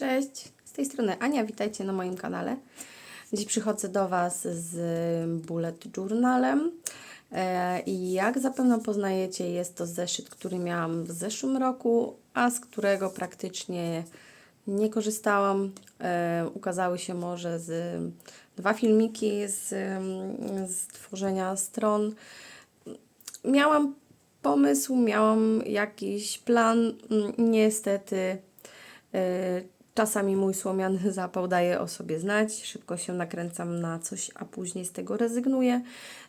Cześć, z tej strony Ania, witajcie na moim kanale. Dziś przychodzę do Was z bullet journalem E, i jak zapewne poznajecie jest to zeszyt, który miałam w zeszłym roku, a z którego praktycznie nie korzystałam. E, Ukazały się może z dwa filmiki z, z tworzenia stron. Miałam pomysł, miałam jakiś plan, niestety E, Czasami mój słomiany zapał daje o sobie znać, szybko się nakręcam na coś, a później z tego rezygnuję.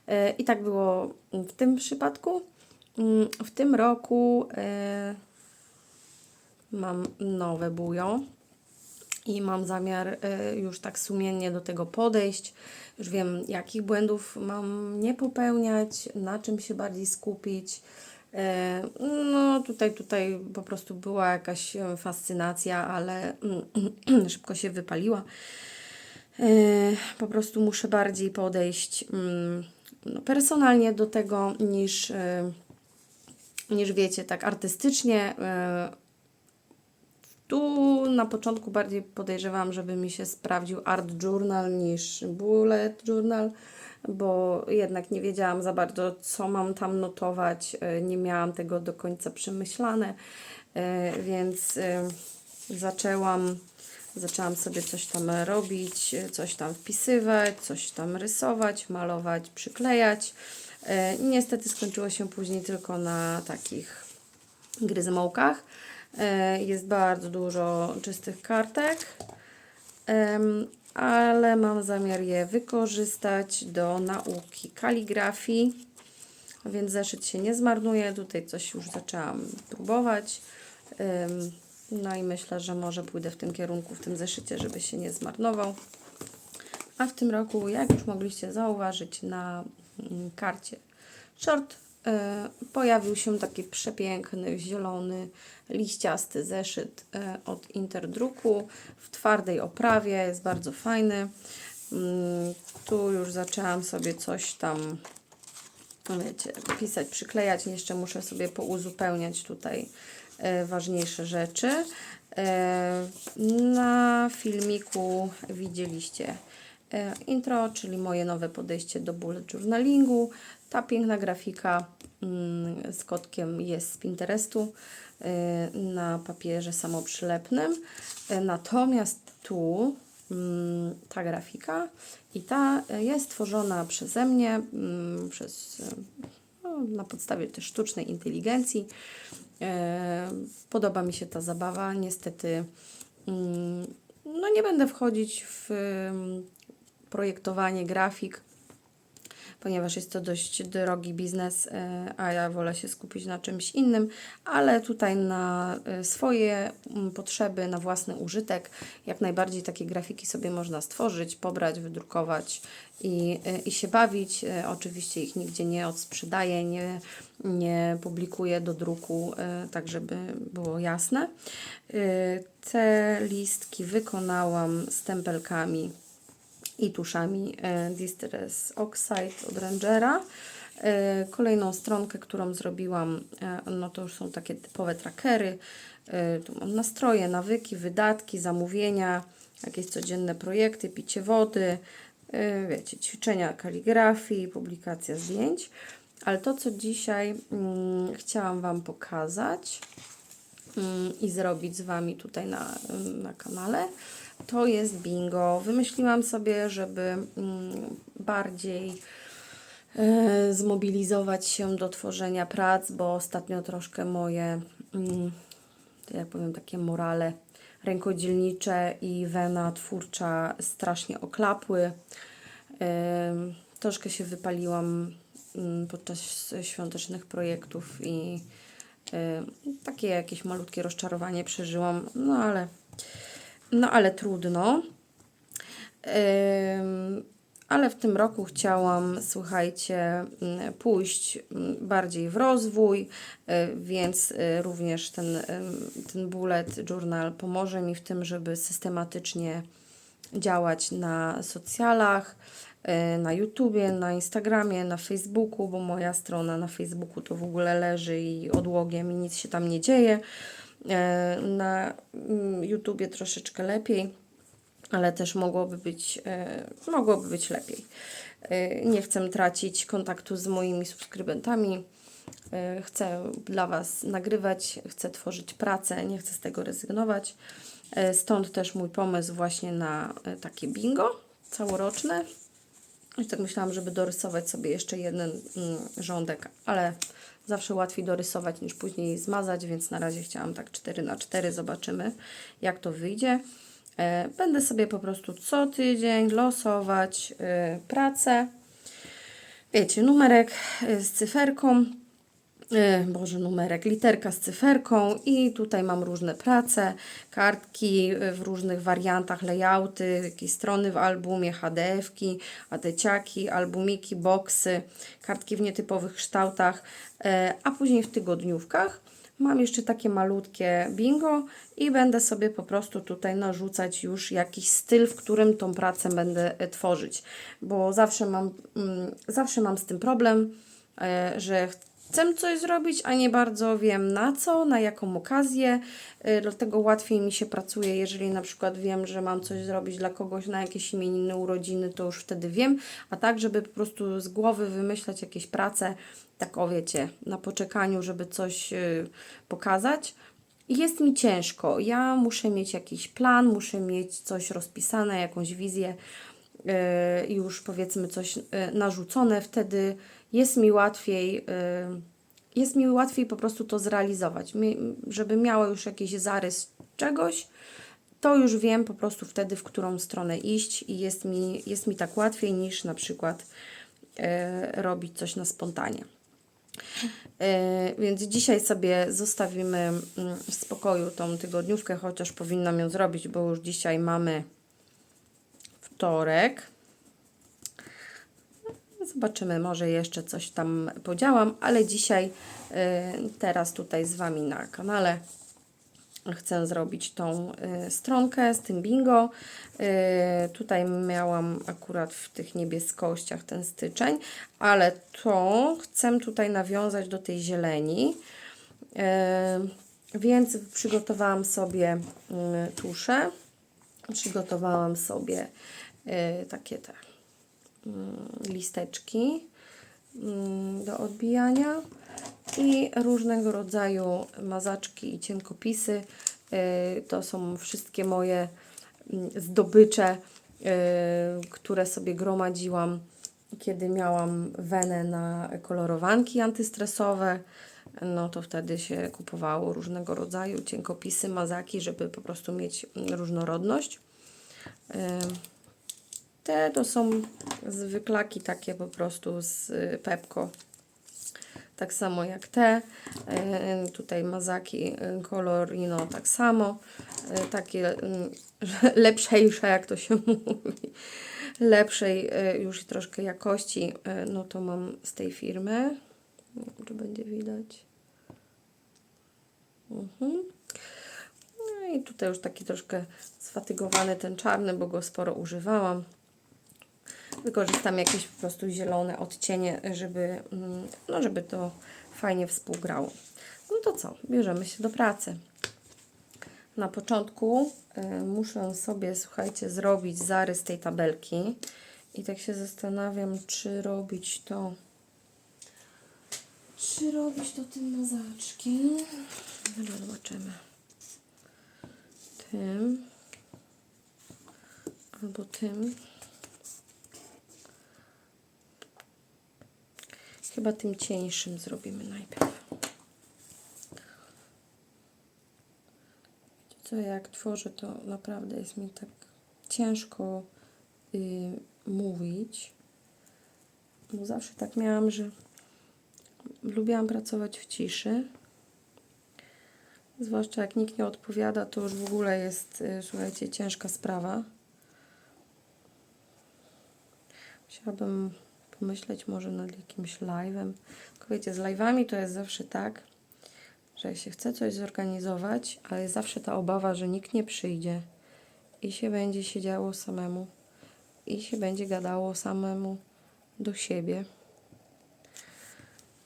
E, I tak było w tym przypadku. Mm, W tym roku e, mam nowe bujo i mam zamiar e, już tak sumiennie do tego podejść. Już wiem, jakich błędów mam nie popełniać, na czym się bardziej skupić. E, No, tutaj, tutaj po prostu była jakaś e, fascynacja, ale mm, szybko się wypaliła. E, Po prostu muszę bardziej podejść mm, no, personalnie do tego niż, niż wiecie, tak artystycznie. Tu na początku bardziej podejrzewam, żeby mi się sprawdził art journal niż bullet journal, bo jednak nie wiedziałam za bardzo, co mam tam notować. e, Nie miałam tego do końca przemyślane, e, więc e, zaczęłam, zaczęłam sobie coś tam robić, coś tam wpisywać, coś tam rysować, malować, przyklejać. Niestety skończyło się później tylko na takich gryzmołkach. Jest bardzo dużo czystych kartek, ale mam zamiar je wykorzystać do nauki kaligrafii, więc zeszyt się nie zmarnuje. Tutaj coś już zaczęłam próbować. No i myślę, że może pójdę w tym kierunku, w tym zeszycie, żeby się nie zmarnował. A w tym roku, jak już mogliście zauważyć na mm, karcie short, pojawił się taki przepiękny, zielony, liściasty zeszyt e, od Interdruku w twardej oprawie, jest bardzo fajny. Mm, Tu już zaczęłam sobie coś tam, wiecie, pisać, przyklejać. Jeszcze muszę sobie pouzupełniać tutaj e, ważniejsze rzeczy. E, Na filmiku widzieliście e, intro, czyli moje nowe podejście do bullet journalingu. Ta piękna grafika mm, z kotkiem jest z Pinterestu e, na papierze samoprzylepnym. E, Natomiast tu mm, ta grafika i ta e, jest tworzona przeze mnie, mm, przez, e, no, na podstawie też sztucznej inteligencji. E, Podoba mi się ta zabawa. Niestety no nie będę wchodzić w projektowanie grafik, ponieważ jest to dość drogi biznes, e, a ja wolę się skupić na czymś innym, ale tutaj na e, swoje mm, potrzeby, na własny użytek, jak najbardziej takie grafiki sobie można stworzyć, pobrać, wydrukować i, e, i się bawić. Oczywiście ich nigdzie nie odsprzedaję, nie, nie publikuję do druku, tak żeby było jasne. Te listki wykonałam stempelkami i tuszami e, Distress Oxide od Rangera. E, Kolejną stronkę, którą zrobiłam, e, no to już są takie typowe trackery. Tu mam nastroje, nawyki, wydatki, zamówienia, jakieś codzienne projekty, picie wody, wiecie, ćwiczenia kaligrafii, publikacja zdjęć. Ale to, co dzisiaj mm, chciałam Wam pokazać, mm, i zrobić z Wami tutaj na, na kanale, to jest bingo. Wymyśliłam sobie, żeby mm, bardziej e, zmobilizować się do tworzenia prac, bo ostatnio troszkę moje, mm, jak powiem, takie morale rękodzielnicze i wena twórcza strasznie oklapły. Em, Troszkę się wypaliłam mm, podczas świątecznych projektów i em, takie jakieś malutkie rozczarowanie przeżyłam, no ale, no ale trudno. Ale w tym roku chciałam, słuchajcie, mm, pójść mm, bardziej w rozwój, e, więc e, również ten, ten bullet journal pomoże mi w tym, żeby systematycznie działać na socjalach, e, na YouTubie, na Instagramie, na Facebooku, bo moja strona na Facebooku to w ogóle leży i odłogiem i nic się tam nie dzieje. E, Na mm, YouTubie troszeczkę lepiej, ale też mogłoby być, e, mogłoby być lepiej. E, Nie chcę tracić kontaktu z moimi subskrybentami. Chcę dla Was nagrywać, chcę tworzyć pracę, nie chcę z tego rezygnować. Stąd też mój pomysł właśnie na takie bingo całoroczne. I tak myślałam, żeby dorysować sobie jeszcze jeden mm, rządek, ale zawsze łatwiej dorysować niż później zmazać, więc na razie chciałam tak 4 na 4 zobaczymy jak to wyjdzie. E, Będę sobie po prostu co tydzień losować e, pracę. Wiecie, numerek e, z cyferką, Boże, numerek, literka z cyferką i tutaj mam różne prace, kartki e, w różnych wariantach, layouty, jakieś strony w albumie, HDF-ki, ATeciaki, albumiki, boksy, kartki w nietypowych kształtach, e, a później w tygodniówkach mam jeszcze takie malutkie bingo i będę sobie po prostu tutaj narzucać już jakiś styl, w którym tą pracę będę e, tworzyć, bo zawsze mam, mm, zawsze mam z tym problem, e, że chcę coś zrobić, a nie bardzo wiem na co, na jaką okazję, y, dlatego łatwiej mi się pracuje, jeżeli na przykład wiem, że mam coś zrobić dla kogoś na jakieś imieniny, urodziny, to już wtedy wiem, a tak, żeby po prostu z głowy wymyślać jakieś prace, tak o wiecie, na poczekaniu, żeby coś y, pokazać, jest mi ciężko. Ja muszę mieć jakiś plan, muszę mieć coś rozpisane, jakąś wizję, y, już powiedzmy coś y, narzucone, wtedy jest mi łatwiej, y, jest mi łatwiej po prostu to zrealizować. Żeby miało już jakiś zarys czegoś, to już wiem po prostu wtedy, w którą stronę iść i jest mi, jest mi tak łatwiej niż na przykład y, robić coś na spontanie. E, Więc dzisiaj sobie zostawimy mm, w spokoju tą tygodniówkę, chociaż powinnam ją zrobić, bo już dzisiaj mamy wtorek. Zobaczymy, może jeszcze coś tam podziałam, ale dzisiaj, e, teraz tutaj z Wami na kanale chcę zrobić tą y, stronkę z tym bingo. Y, tutaj miałam akurat w tych niebieskościach ten styczeń, ale to chcę tutaj nawiązać do tej zieleni. Y, więc przygotowałam sobie y, tusze. Przygotowałam sobie y, takie te listeczki mm, do odbijania i różnego rodzaju mazaczki i cienkopisy. Y, To są wszystkie moje zdobycze, y, które sobie gromadziłam, kiedy miałam wenę na kolorowanki antystresowe. No to wtedy się kupowało różnego rodzaju cienkopisy, mazaki, żeby po prostu mieć różnorodność. Y, Te to są zwyklaki takie po prostu z y, Pepko tak samo jak te. E, Tutaj mazaki e, Colorino tak samo. Takie mm, lepszejsze, jak to się mówi. Lepszej już troszkę jakości. No to mam z tej firmy. Nie wiem, czy będzie widać. Mhm. No i tutaj już taki troszkę sfatygowany ten czarny, bo go sporo używałam. Wykorzystam jakieś po prostu zielone odcienie, żeby, mm, no, żeby to fajnie współgrało. No to co? Bierzemy się do pracy. Na początku y, muszę sobie, słuchajcie, zrobić zarys tej tabelki. I tak się zastanawiam, czy robić to. Czy robić to tym mazaczkiem? Zaraz zobaczymy. Tym. Albo tym. Chyba tym cieńszym zrobimy najpierw. Co, jak tworzę, to naprawdę jest mi tak ciężko y, mówić. Bo zawsze tak miałam, że lubiłam pracować w ciszy. Zwłaszcza jak nikt nie odpowiada, to już w ogóle jest, y, słuchajcie, ciężka sprawa. Musiałabym pomyśleć może nad jakimś live'em. Wiecie, z live'ami to jest zawsze tak, że się chce coś zorganizować, ale jest zawsze ta obawa, że nikt nie przyjdzie i się będzie siedziało samemu i się będzie gadało samemu do siebie.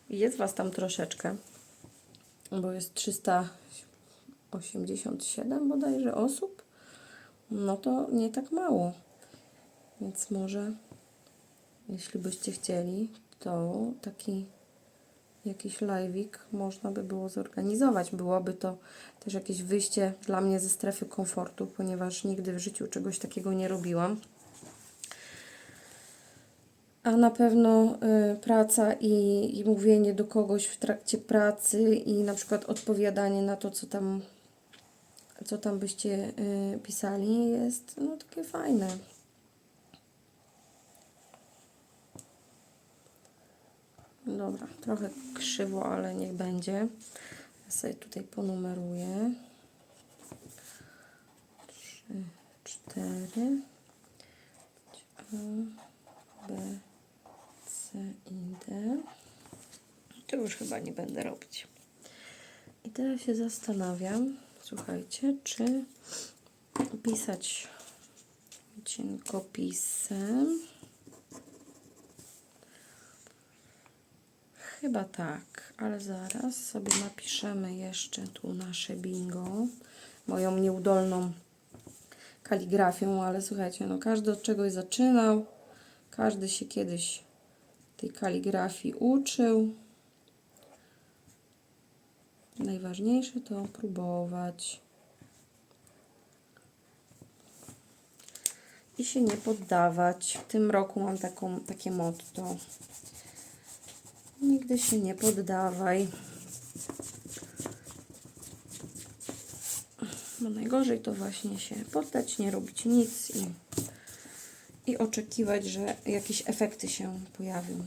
Jest Was tam troszeczkę, bo jest 300 87 bodajże osób. No to nie tak mało. Więc może, jeśli byście chcieli, to taki jakiś live'ik można by było zorganizować. Byłoby to też jakieś wyjście dla mnie ze strefy komfortu, ponieważ nigdy w życiu czegoś takiego nie robiłam. A na pewno y, praca i, i mówienie do kogoś w trakcie pracy i na przykład odpowiadanie na to, co tam, co tam byście y, pisali, jest no, takie fajne. Dobra, trochę krzywo, ale niech będzie. Ja sobie tutaj ponumeruję. Trzy, cztery. A, B, C i D. To już chyba nie będę robić. I teraz się zastanawiam, słuchajcie, czy pisać cienkopisem. Chyba tak, ale zaraz sobie napiszemy jeszcze tu nasze bingo, moją nieudolną kaligrafią, ale słuchajcie, no każdy od czegoś zaczynał, każdy się kiedyś tej kaligrafii uczył. Najważniejsze to próbować. I się nie poddawać. W tym roku mam taką, takie motto. Nigdy się nie poddawaj. Bo najgorzej to właśnie się poddać, nie robić nic i, i oczekiwać, że jakieś efekty się pojawią.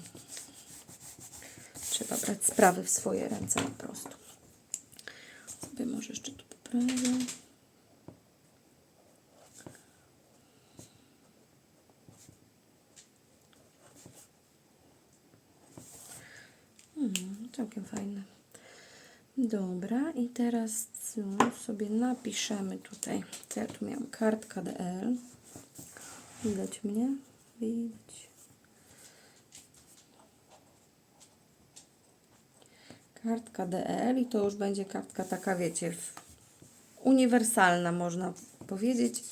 Trzeba brać sprawy w swoje ręce po prostu. Sobie może jeszcze tu poprawię. Hmm, całkiem fajne. Dobra, i teraz sobie napiszemy tutaj. Co ja tu miałam? Kartka DL. Widać mnie? Widać. Kartka DL i to już będzie kartka taka, wiecie, uniwersalna można powiedzieć.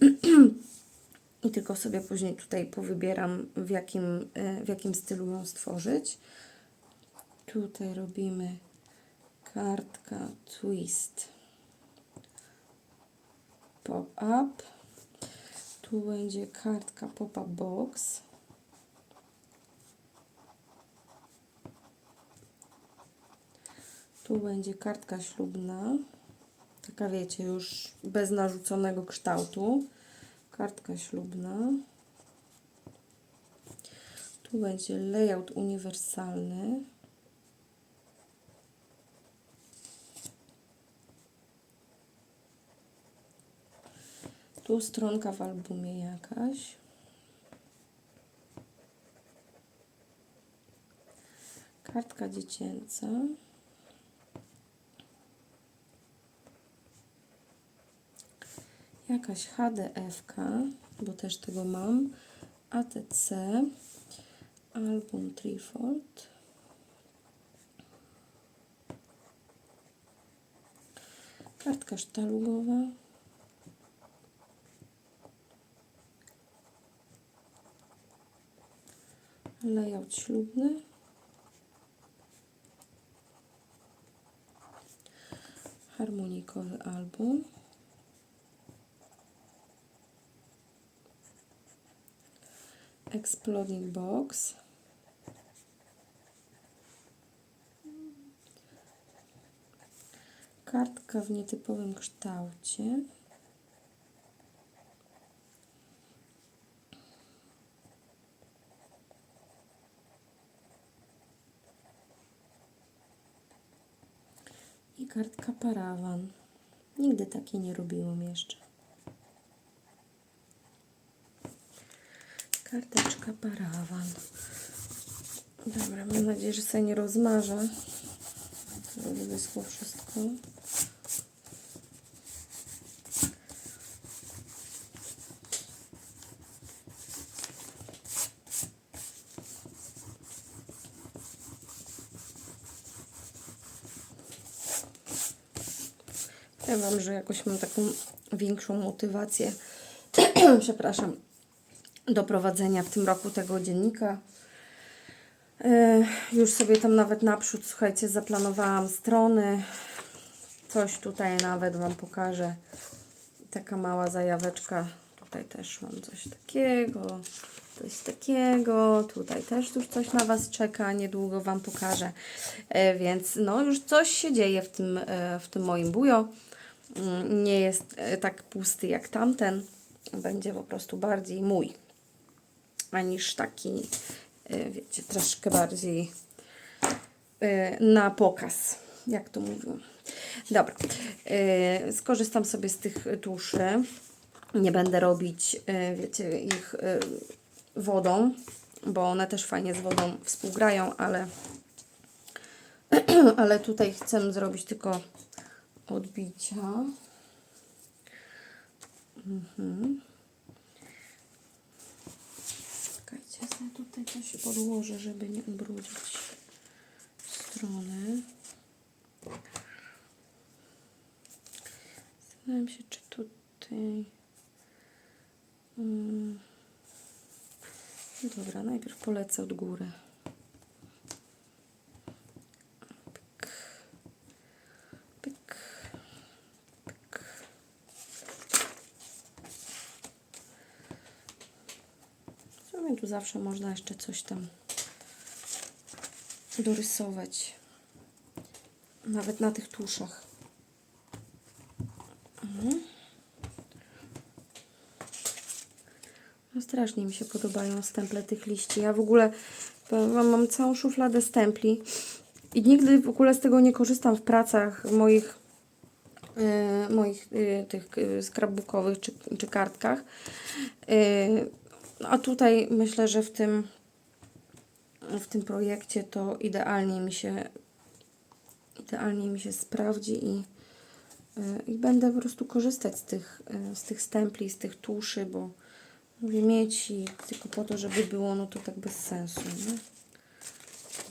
I tylko sobie później tutaj powybieram, w jakim, e, w jakim stylu ją stworzyć. Tutaj robimy kartka twist pop-up. Tu będzie kartka pop-up box. Tu będzie kartka ślubna. Taka wiecie, już bez narzuconego kształtu. Kartka ślubna. Tu będzie layout uniwersalny. Tu stronka w albumie jakaś. Kartka dziecięca. Jakaś HDF-ka, bo też tego mam. ATC. Album Trifold. Kartka sztalugowa. Layout ślubny. Harmonikowy album. Exploding box. Kartka w nietypowym kształcie. Kartka parawan. Nigdy takiej nie robiłam jeszcze. Karteczka parawan. Dobra, mam nadzieję, że sobie nie rozmarzę. Wyschło wszystko. Powiem Wam, że jakoś mam taką większą motywację, przepraszam, do prowadzenia w tym roku tego dziennika. E, Już sobie tam nawet naprzód, słuchajcie, zaplanowałam strony. Coś tutaj nawet Wam pokażę. Taka mała zajaweczka. Tutaj też mam coś takiego, coś takiego. Tutaj też już coś na Was czeka. Niedługo Wam pokażę. E, Więc no już coś się dzieje w tym, e, w tym moim bujo. Nie jest e, tak pusty jak tamten. Będzie po prostu bardziej mój. A niż taki, e, wiecie, troszkę bardziej e, na pokaz, jak to mówią. Dobra, skorzystam sobie z tych tuszy. Nie będę robić, wiecie, ich wodą, bo one też fajnie z wodą współgrają, ale, ale tutaj chcę zrobić tylko odbicia. Mhm. Czekajcie, sobie tutaj coś podłożę, żeby nie ubrudzić strony. Zastanawiam się, czy tutaj... Mm. Dobra, najpierw polecę od góry. W sumie tu zawsze można jeszcze coś tam dorysować. Nawet na tych tuszach. Mhm. No strasznie mi się podobają stemple tych liści. Ja w ogóle mam całą szufladę stempli i nigdy w ogóle z tego nie korzystam w pracach moich e, moich e, tych e, scrapbookowych czy, czy kartkach. E, a tutaj myślę, że w tym w tym projekcie to idealnie mi się idealnie mi się sprawdzi i, y, i będę po prostu korzystać z tych, y, z tych stempli, z tych tuszy, bo mówię mieć i tylko po to, żeby było, no to tak bez sensu, nie?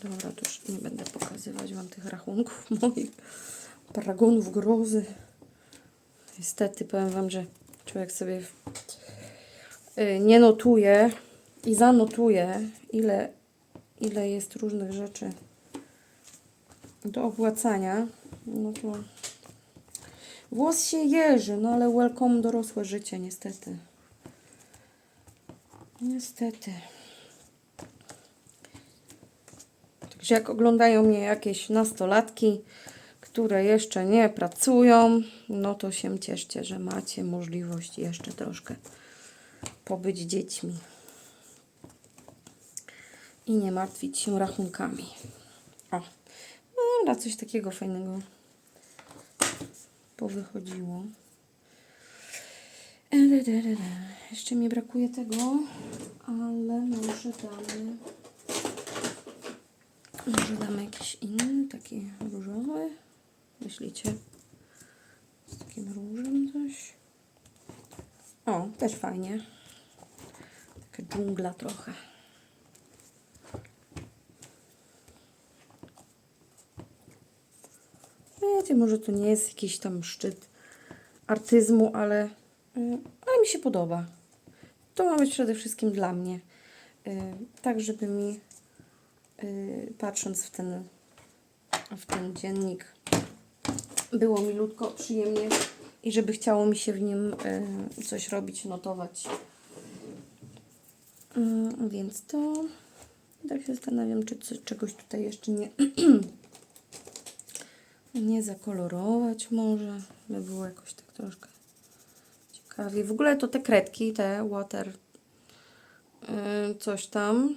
Dobra, to już nie będę pokazywać Wam tych rachunków moich paragonów grozy. Niestety powiem Wam, że człowiek sobie nie notuje i zanotuje, ile, ile jest różnych rzeczy do opłacania, no to włos się jeży, no ale welcome dorosłe życie, niestety. Niestety. Także jak oglądają mnie jakieś nastolatki, które jeszcze nie pracują, no to się cieszcie, że macie możliwość jeszcze troszkę pobyć dziećmi i nie martwić się rachunkami. O, no dobra, coś takiego fajnego powychodziło. Jeszcze mi brakuje tego, ale może damy. Może damy jakiś inny, taki różowy. Myślicie? Z takim różem coś. O, też fajnie. Taka dżungla trochę. Wiecie, może to nie jest jakiś tam szczyt artyzmu, ale, y, ale mi się podoba. To ma być przede wszystkim dla mnie. Y, Tak, żeby mi, y, patrząc w ten, w ten dziennik, było milutko, przyjemnie i żeby chciało mi się w nim coś robić, notować. Y, Więc to tak się zastanawiam, czy co, czegoś tutaj jeszcze nie, nie zakolorować może, by było jakoś tak troszkę ciekawie. W ogóle to te kredki, te water yy, coś tam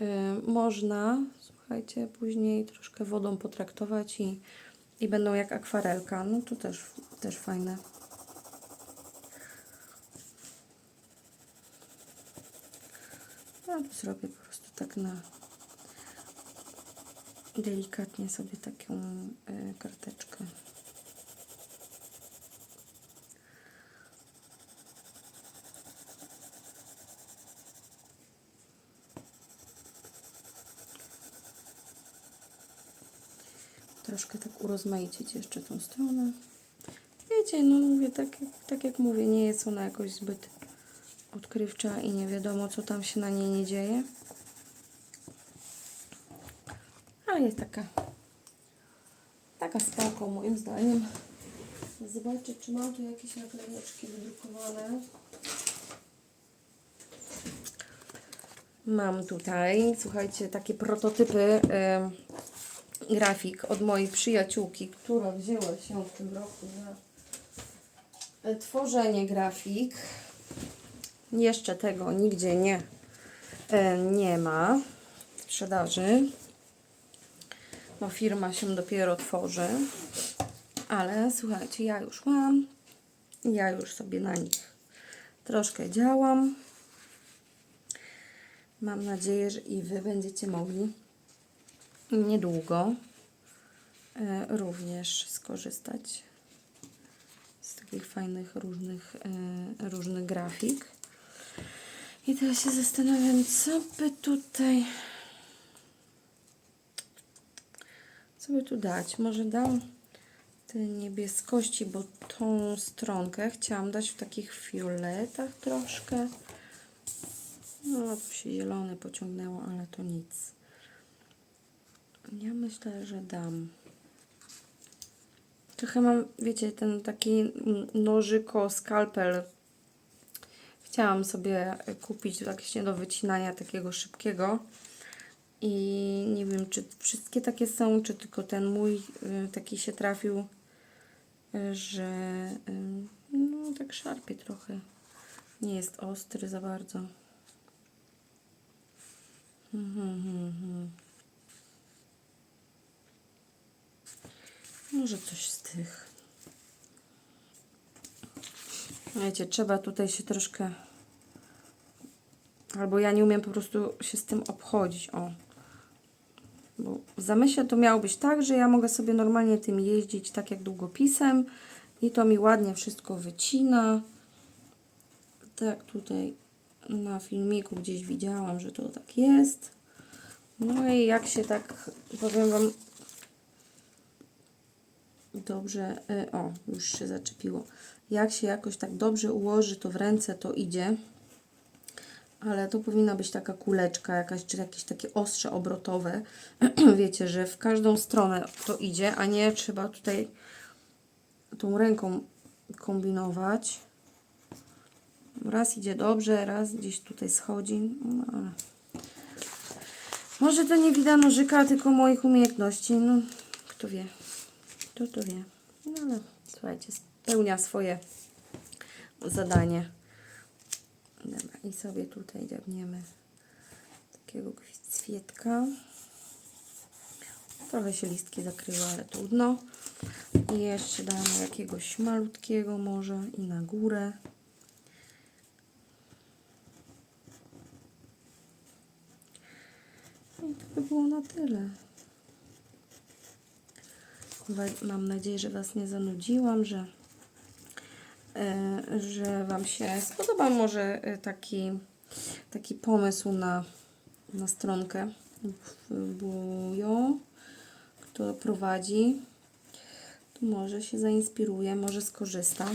yy, można, słuchajcie, później troszkę wodą potraktować i, i będą jak akwarelka. No to też, też fajne. To zrobię po prostu tak na delikatnie sobie taką y, karteczkę. troszkę tak urozmaicić jeszcze tą stronę. Wiecie, no mówię, tak, tak jak mówię, nie jest ona jakoś zbyt odkrywcza i nie wiadomo, co tam się na niej nie dzieje. Ale jest taka, taka spoko moim zdaniem. Zobaczę, czy mam tu jakieś naklejeczki wydrukowane. Mam tutaj, słuchajcie, takie prototypy grafik od mojej przyjaciółki, która wzięła się w tym roku za y, tworzenie grafik. Jeszcze tego nigdzie nie, y, nie ma w sprzedaży. Bo firma się dopiero tworzy. Ale słuchajcie, ja już mam. Ja już sobie na nich troszkę działam. Mam nadzieję, że i Wy będziecie mogli niedługo e, również skorzystać z takich fajnych różnych, e, różnych grafik. I teraz się zastanawiam, co by tutaj co by tu dać? Może dam te niebieskości, bo tą stronkę chciałam dać w takich fioletach troszkę. No, tu się zielone pociągnęło, ale to nic. Ja myślę, że dam. Trochę mam, wiecie, ten taki nożyko, skalpel. Chciałam sobie kupić właśnie do wycinania takiego szybkiego. I nie wiem, czy wszystkie takie są, czy tylko ten mój y, taki się trafił, y, że y, no tak szarpie trochę. Nie jest ostry za bardzo. Mhm, mhm, mhm. Może coś z tych. Wiecie, trzeba tutaj się troszkę. Albo ja nie umiem po prostu się z tym obchodzić. O. Bo w zamyśle to miało być tak, że ja mogę sobie normalnie tym jeździć tak jak długopisem i to mi ładnie wszystko wycina. Tak tutaj na filmiku gdzieś widziałam, że to tak jest. No i jak się tak, powiem Wam, dobrze, y, o, już się zaczepiło. Jak się jakoś tak dobrze ułoży to w ręce, to idzie. Ale to powinna być taka kuleczka jakaś, czy jakieś takie ostrze obrotowe. Wiecie, że w każdą stronę to idzie, a nie trzeba tutaj tą ręką kombinować. Raz idzie dobrze, raz gdzieś tutaj schodzi. No, ale... Może to nie wida nożyka, tylko moich umiejętności. No, kto wie. Kto to wie. No ale słuchajcie, spełnia swoje zadanie. Dobra, i sobie tutaj dziabniemy takiego kwietka. Trochę się listki zakryły, ale trudno. I jeszcze damy jakiegoś malutkiego może i na górę. I to by było na tyle. Mam nadzieję, że Was nie zanudziłam, że, e, że Wam się spodoba może e, taki, taki pomysł na, na stronkę Bujo, kto prowadzi. To może się zainspiruje, może skorzysta.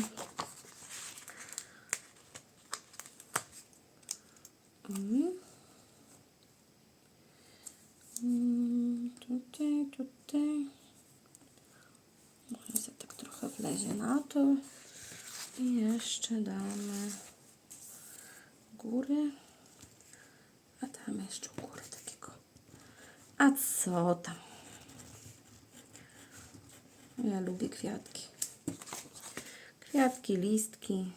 Mm, Tutaj, tutaj. Może sobie tak trochę wlezie na to. I jeszcze damy góry. A tam jeszcze u góry takiego. A co tam? Ja lubię kwiatki. Kwiatki, listki.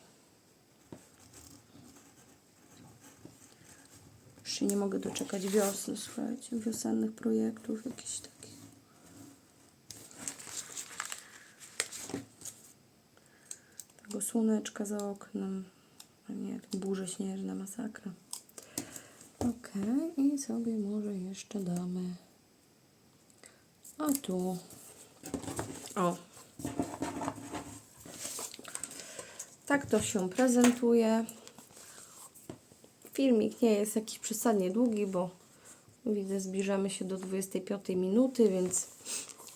Już się nie mogę doczekać wiosny, słuchajcie, wiosennych projektów jakichś takich. Tego słoneczka za oknem. A nie, burze śnieżne, masakra. Ok, i sobie może jeszcze damy. A tu. O. Tak to się prezentuje. Filmik nie jest jakiś przesadnie długi, bo widzę zbliżamy się do 25 minuty, więc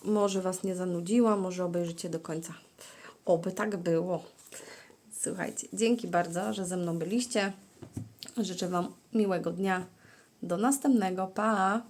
może Was nie zanudziła, może obejrzycie do końca. Oby tak było. Słuchajcie, dzięki bardzo, że ze mną byliście. Życzę Wam miłego dnia. Do następnego. Pa!